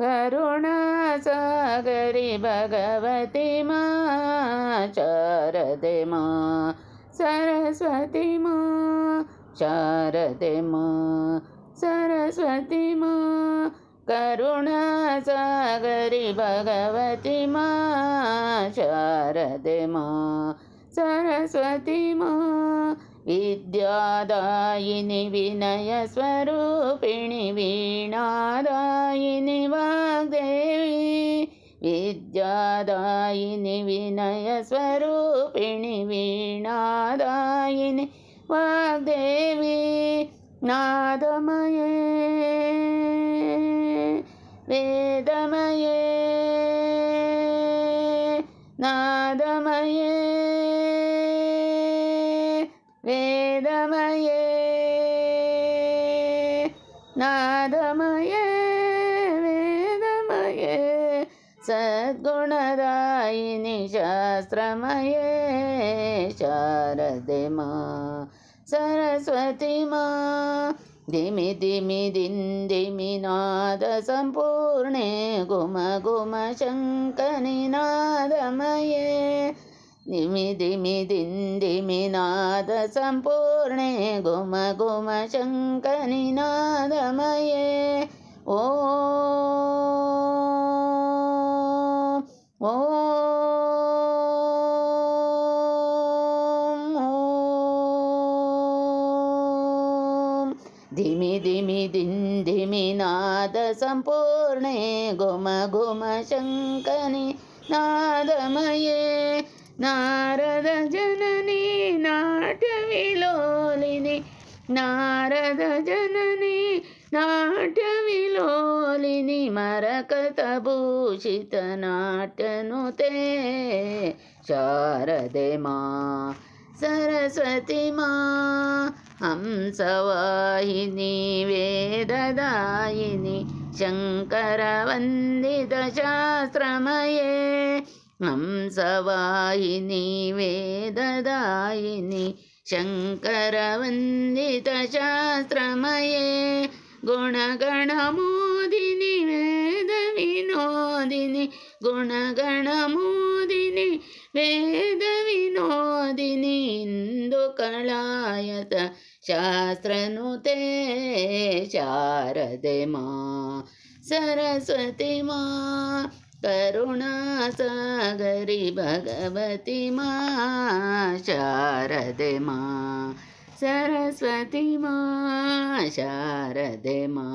करुणासागरि भगवति मा शारदे मा सरस्वती मा शारदे मा सरस्वती मा करुणासागरि भगवति मा शारदे मा सरस्वती मा विद्यादायिनि विनयस्वरूपिणि वीणादायिनि विद्यादायिनि विनयस्वरूपिणि वीणादायिनि वाग्देवी नादमये वेदमये नादमये वेदमये नादमये सद्गुणदायिनि शास्त्रमये शारदे मा सरस्वती मा धिमि धिमि दिन्दिमि नादसम्पूर्णे गुम गुम शङ्कनिनादमये धिमि धिमि दिन्दिमि नादसम्पूर्णे गुम गुम शङ्कनिनादमये ओ ಧಿಮಿ ಧಿಮಿ ದಿನ್ ಧಿಮಿ ನಾದ ಸಂಪೂರ್ಣೆ ಗುಮ ಗುಮ ಶಂಕನಿ ನಾದಮಯೇ ನಾರದ ಜನನಿ ನಾಟ್ಯ ವಿಲೋಲಿನಿ ನಾರದ ಜನನಿ నాటవిలోలిని మరకత భూషిత నాటనుతే శారదే మా సరస్వతి మా హంసవాహిని వేదదాయిని శంకరవందిత శాస్త్రమయే. హంసవాహిని వేదదాయిని శంకరవందిత శాస్త్రమయే. ಗುಣಗಣ ಮೋದಿನಿ ವೇದ ವಿನೋದಿನಿ ಗುಣಗಣ ಮೋದಿನಿ ವೇದ ವಿನೋದಿನಿ ಇಂದು ಕಳಾಯತ ಶಾಸ್ತ್ರನು ಶಾರದೆ ಮಾ, ಸರಸ್ವತಿ ಮಾ ಕರುಣಾಸಾಗರಿ ಭಗವತಿ ಮಾ ಶಾರದೆ ಮಾ ಸರಸ್ವತಿ ಮಾ ಶಾರದೆ ಮಾ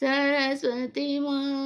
ಸರಸ್ವತಿ ಮಾ.